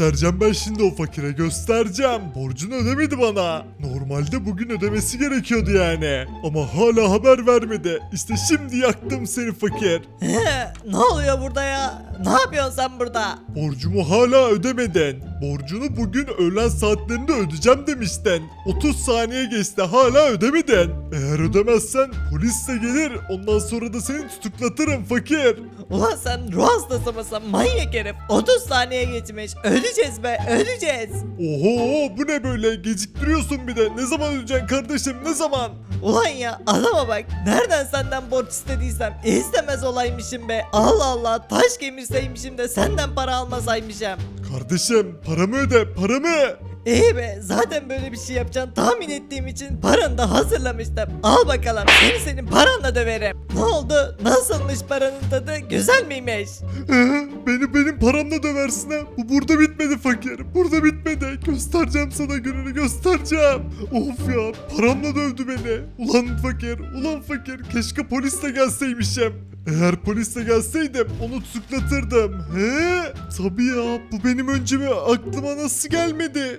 Göstereceğim ben şimdi o fakire göstereceğim. Borcunu ödemedi bana. Normalde bugün ödemesi gerekiyordu yani. Ama hala haber vermedi. İşte şimdi yaktım seni fakir. Ne oluyor burada ya? Ne yapıyorsun sen burada? Borcumu hala ödemedin. Borcunu bugün öğlen saatlerinde ödeyeceğim demiştin. 30 saniye geçti hala ödemedin. Eğer ödemezsen polis de gelir ondan sonra da seni tutuklatırım fakir. Ulan sen ruh hastası mısın manyak herif? 30 saniye geçmiş. Öleceğiz be öleceğiz. Oho bu ne böyle geciktiriyorsun bir de ne zaman ödeyeceksin kardeşim ne zaman? Ulan ya adama bak. Nereden senden borç istediysem istemez olaymışım be. Allah Allah taş kemirseymişim de senden para almasaymışım. Kardeşim paramı öde paramı. İyi be zaten böyle bir şey yapacağını tahmin ettiğim için paranı da hazırlamıştım. Al bakalım seni senin paranla döverim. Ne oldu? Nasılmış paranın tadı? Güzel miymiş? Ee, Beni benim paramla döversin ha. Bu burada bitmedi fakir. Burada bitmedi. Göstereceğim sana gününü göstereceğim. Of ya paramla dövdü beni. Ulan fakir ulan fakir. Keşke polisle gelseymişim. Eğer polisle gelseydim onu tutuklatırdım. He? Tabii ya bu benim önceme aklıma nasıl gelmedi?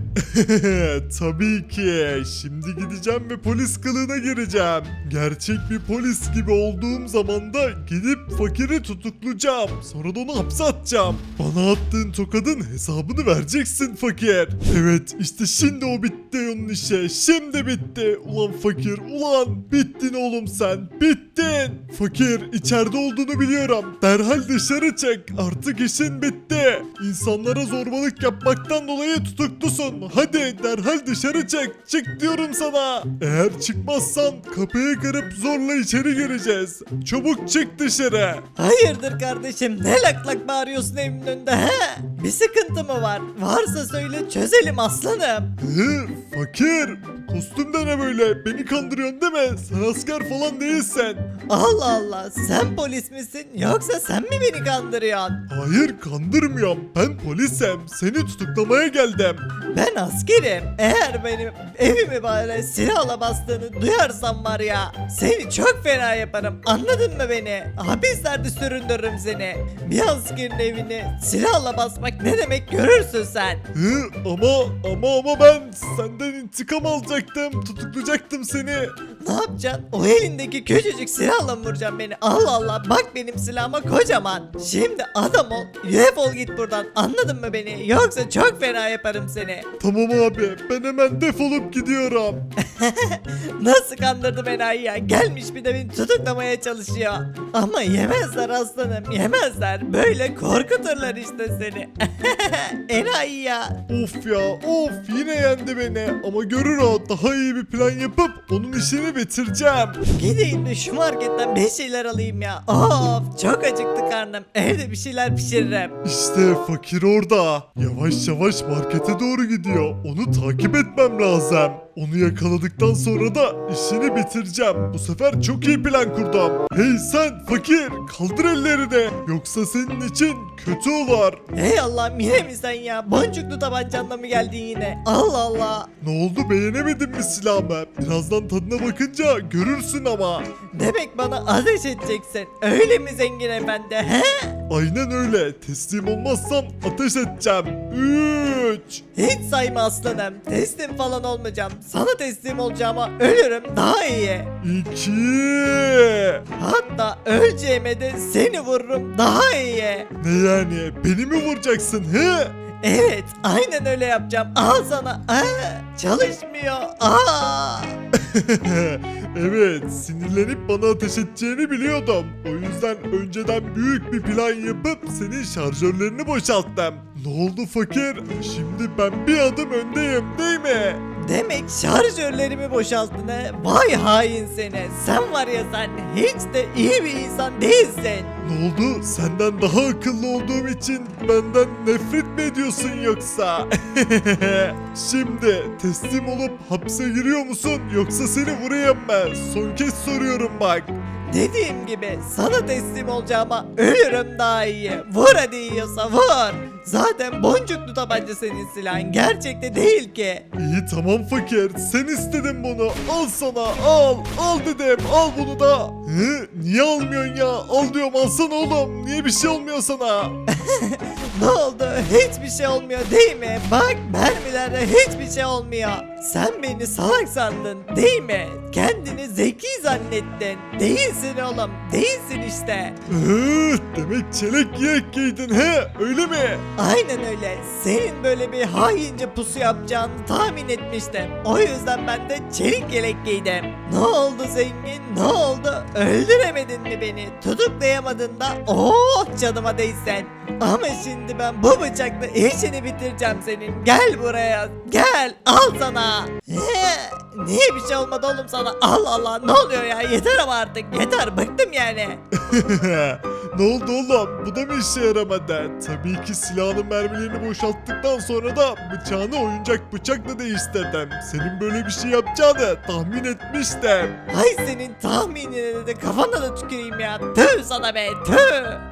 Tabii ki. Şimdi gideceğim ve polis kılığına gireceğim. Gerçek bir polis gibi olduğum zaman da gidip fakiri tutuklayacağım. Sonra da onu hapse atacağım. Bana attığın tokadın hesabını vereceksin fakir. Evet işte şimdi o bitti onun işe. Şimdi bitti. Ulan fakir ulan. Bittin oğlum sen. Bittin. Fakir içeride olduğunu biliyorum. Derhal dışarı çık. Artık işin bitti. İnsanlara zorbalık yapmaktan dolayı tutuklusun. Hadi derhal dışarı çık. Çık diyorum sana. Eğer çıkmazsan kapıyı kırıp zorla içeri gireceğiz. Çabuk çık dışarı. Hayırdır kardeşim ne lak lak bağırıyorsun evimin önünde he? Bir sıkıntı mı var? Varsa söyle çözelim aslanım. Hı, fakir. Kostüm de ne böyle? Beni kandırıyorsun değil mi? Sen asker falan değilsin. Allah Allah sen polis misin yoksa sen mi beni kandırıyorsun? Hayır kandırmıyorum. Ben polisim. Seni tutuklamaya geldim. Ben askerim. Eğer benim evimi böyle silahla bastığını duyarsam var ya seni çok fena yaparım. Anladın mı beni? Hapislerde süründürürüm seni. Bir askerin evini silahla basmak ne demek görürsün sen. Hı, ama ama ama ben senden intikam alacaktım. Tutuklayacaktım seni. Ne yapacaksın? O elindeki küçücük silahla mı vuracaksın beni? Allah Allah bak benim silahıma kocaman. Şimdi adam ol. Defol git buradan. Anladın mı beni? Yoksa çok fena yaparım seni. Tamam abi ben hemen defolup gidiyorum. Nasıl kandırdı beni ya? Gelmiş bir de beni tutuklamaya çalışıyor. Ama yemezler aslanım yemezler. Böyle korkuturlar işte seni. Enayi ya. Of ya of yine yendi beni. Ama görür o daha iyi bir plan yapıp onun işini bitireceğim. Gideyim de şu marketten bir şeyler alayım ya. Of çok acıktı karnım. Evde bir şeyler pişiririm. İşte fakir orada. Yavaş yavaş markete doğru gidiyor. Onu takip etmem lazım. Onu yakaladıktan sonra da işini bitireceğim. Bu sefer çok iyi plan kurdum. Hey sen fakir kaldır ellerini. Yoksa senin için kötü olur. Hey Allah'ım yine mi sen ya? Boncuklu tabancanla mı geldin yine? Allah Allah. Ne oldu beğenemedin mi silahımı? Birazdan tadına bakınca görürsün ama. Demek bana ateş edeceksin. Öyle mi zengin efendi he? Aynen öyle. Teslim olmazsam ateş edeceğim. 3 Hiç sayma aslanım. Teslim falan olmayacağım. Sana teslim olacağıma ölürüm daha iyi. 2 Hatta öleceğime de seni vururum daha iyi. Ne yani? Beni mi vuracaksın he? Evet aynen öyle yapacağım. Al sana. Aa, çalışmıyor. Aa. evet, sinirlenip bana ateş edeceğini biliyordum. O yüzden önceden büyük bir plan yapıp senin şarjörlerini boşalttım. Ne oldu fakir? Şimdi ben bir adım öndeyim değil mi? Demek şarjörlerimi boşalttın he. Vay hain seni. Sen var ya sen hiç de iyi bir insan değilsin. Ne oldu? Senden daha akıllı olduğum için benden nefret mi ediyorsun yoksa? Şimdi teslim olup hapse giriyor musun yoksa seni vurayım mı? Son kez soruyorum bak. Dediğim gibi sana teslim olacağıma ölürüm daha iyi. Vur hadi yiyorsa vur. Zaten boncuklu tabanca senin silahın gerçekte değil ki. İyi tamam fakir sen istedin bunu al sana al al dedim al bunu da. Hı, niye almıyorsun ya al diyorum alsana oğlum niye bir şey olmuyor sana. Ne oldu? Hiçbir şey olmuyor değil mi? Bak mermilerde hiçbir şey olmuyor. Sen beni salak sandın değil mi? Kendini zeki zannettin. Değilsin oğlum. Değilsin işte. Hı, demek çelik yelek giydin he öyle mi? Aynen öyle. Senin böyle bir haince pusu yapacağını tahmin etmiştim. O yüzden ben de çelik yelek giydim. Ne oldu zengin? Ne oldu? Öldüremedin mi beni? Tutuklayamadın da oh canıma değsen. Ama şimdi ben bu bıçakla işini bitireceğim senin. Gel buraya. Gel. Al sana. Niye bir şey olmadı oğlum sana? Allah Allah ne oluyor ya? Yeter ama artık. Yeter bıktım yani. ne oldu oğlum? Bu da mı işe yaramadı? Tabii ki silahının mermilerini boşalttıktan sonra da bıçağını oyuncak bıçakla değiştirdim. Senin böyle bir şey yapacağını tahmin etmiştim. Ay senin tahminine de kafana da tüküreyim ya. Tüh sana be tüh.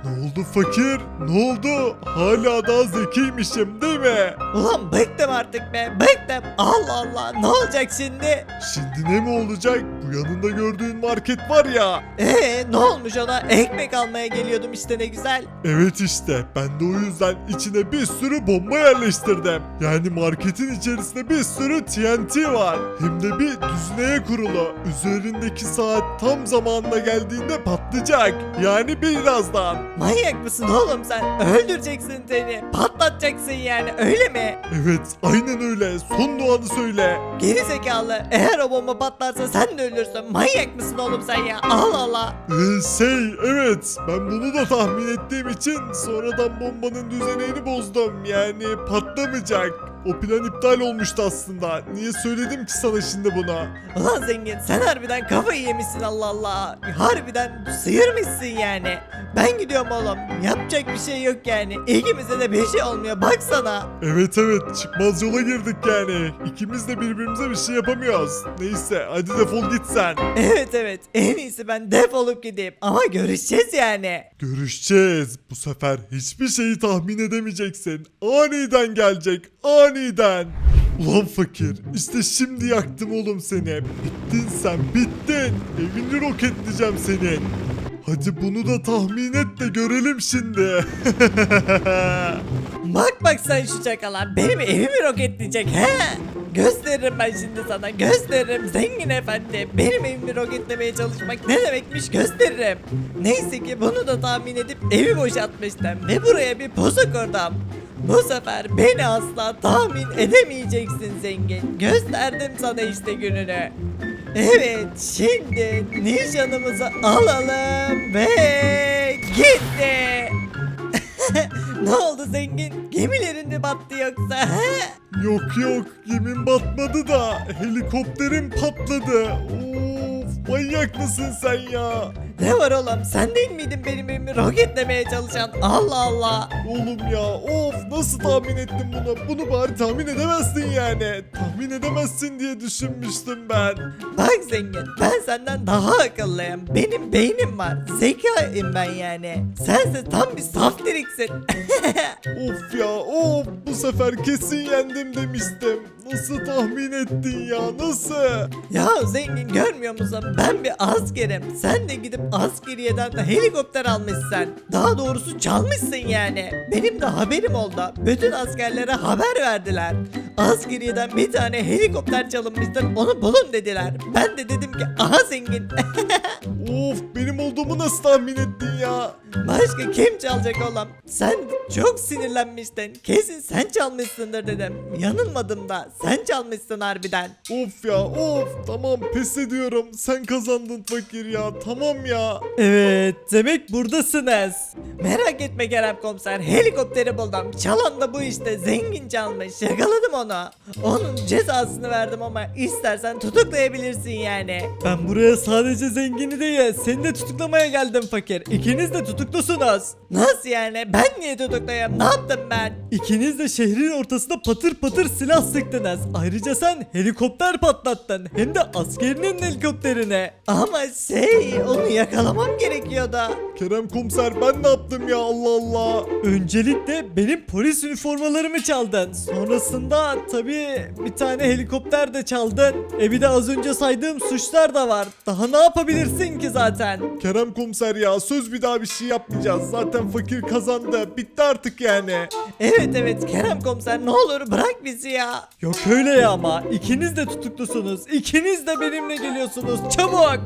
Ne oldu fakir? Ne oldu? Hala daha zekiymişim değil mi? Ulan bıktım artık be bıktım. Allah Allah ne olacak şimdi? Şimdi ne mi olacak? Bu yanında gördüğün market var ya. Ee ne olmuş ona? Ekmek almaya geliyordum işte ne güzel. Evet işte ben de o yüzden içine bir sürü bomba yerleştirdim. Yani marketin içerisinde bir sürü TNT var. Hem de bir düzineye kurulu. Üzerindeki saat tam zamanına geldiğinde patlayacak. Yani birazdan. Manyak mısın oğlum sen? Öldüreceksin seni. Patlatacaksın yani öyle mi? Evet aynen öyle. Son duanı söyle. Geri zekalı. Eğer o bomba patlarsa sen de ölürsün. Manyak mısın oğlum sen ya? Allah Allah. Ee, şey evet ben bunu da tahmin ettiğim için sonradan bombanın düzeneğini bozdum. Yani patlamayacak. O plan iptal olmuştu aslında. Niye söyledim ki sana şimdi bunu? Ulan zengin sen harbiden kafayı yemişsin Allah Allah. Harbiden sıyırmışsın yani. Ben gidiyorum oğlum. Yapacak bir şey yok yani. İkimize de bir şey olmuyor baksana. Evet evet çıkmaz yola girdik yani. İkimiz de birbirimize bir şey yapamıyoruz. Neyse hadi defol git sen. Evet evet en iyisi ben defolup gideyim. Ama görüşeceğiz yani. Görüşeceğiz. Bu sefer hiçbir şeyi tahmin edemeyeceksin. Aniden gelecek. Aniden. Ulan fakir işte şimdi yaktım oğlum seni. Bittin sen bittin. Evini roketleyeceğim senin. Hadi bunu da tahmin et de görelim şimdi. Bak bak sen şu çakala benim evimi roketleyecek he. Gösteririm ben şimdi sana gösteririm zengin efendi. Benim evimi roketlemeye çalışmak ne demekmiş gösteririm. Neyse ki bunu da tahmin edip evi boşaltmıştım ve buraya bir pusu kurdum. Bu sefer beni asla tahmin edemeyeceksin zengin. Gösterdim sana işte gününü. Evet şimdi nişanımızı alalım ve gitti. ne oldu zengin? Gemilerin mi battı yoksa? yok yok yemin batmadı da helikopterim patladı. Of manyak mısın sen ya? Ne var oğlum? Sen değil miydin benim evimi roketlemeye çalışan? Allah Allah. Oğlum ya of nasıl tahmin ettin bunu? Bunu bari tahmin edemezsin yani. Tahmin edemezsin diye düşünmüştüm ben. Bak zengin ben senden daha akıllıyım. Benim beynim var. Zekayım ben yani. Sense tam bir saftiriksin. Of ya of bu sefer kesin yendim demiştim. Nasıl tahmin ettin ya nasıl? ya zengin görmüyor musun? Ben bir askerim. Sen de gidip askeriyeden de helikopter almışsın. Daha doğrusu çalmışsın yani. Benim de haberim oldu. Bütün askerlere haber verdiler. Askeriyeden bir tane helikopter çalınmıştır. Onu bulun dediler. Ben de dedim ki aha zengin. Of benim olduğumu nasıl tahmin ettin ya? Başka kim çalacak oğlum? Sen çok sinirlenmiştin. Kesin sen çalmışsındır dedim. Yanılmadım da sen çalmışsın harbiden. Of ya of tamam pes ediyorum. Sen kazandın fakir ya tamam ya. Evet demek buradasınız. Merak etme Kerem komiser helikopteri buldum. Çalan da bu işte zengin çalmış. Yakaladım onu. onu. Onun cezasını verdim ama istersen tutuklayabilirsin yani. Ben buraya sadece zengini değil seni de tutuklamaya geldim fakir. İkiniz de tutuklusunuz. Nasıl yani? Ben niye tutuklayayım? Ne yaptım ben? İkiniz de şehrin ortasında patır patır silah sıktınız. Ayrıca sen helikopter patlattın. Hem de askerinin helikopterini. Ama şey onu yakalamam gerekiyordu. Kerem komiser ben ne yaptım ya Allah Allah. Öncelikle benim polis üniformalarımı çaldın. Sonrasında tabii bir tane helikopter de çaldın. E bir de az önce saydığım suçlar da var. Daha ne yapabilirsin ki zaten? Kerem komiser ya söz bir daha bir şey yapmayacağız. Zaten fakir kazandı. Bitti artık yani. Evet evet Kerem komiser ne olur bırak bizi ya. Yok öyle ya ama ikiniz de tutuklusunuz. İkiniz de benimle geliyorsunuz. Çabuk.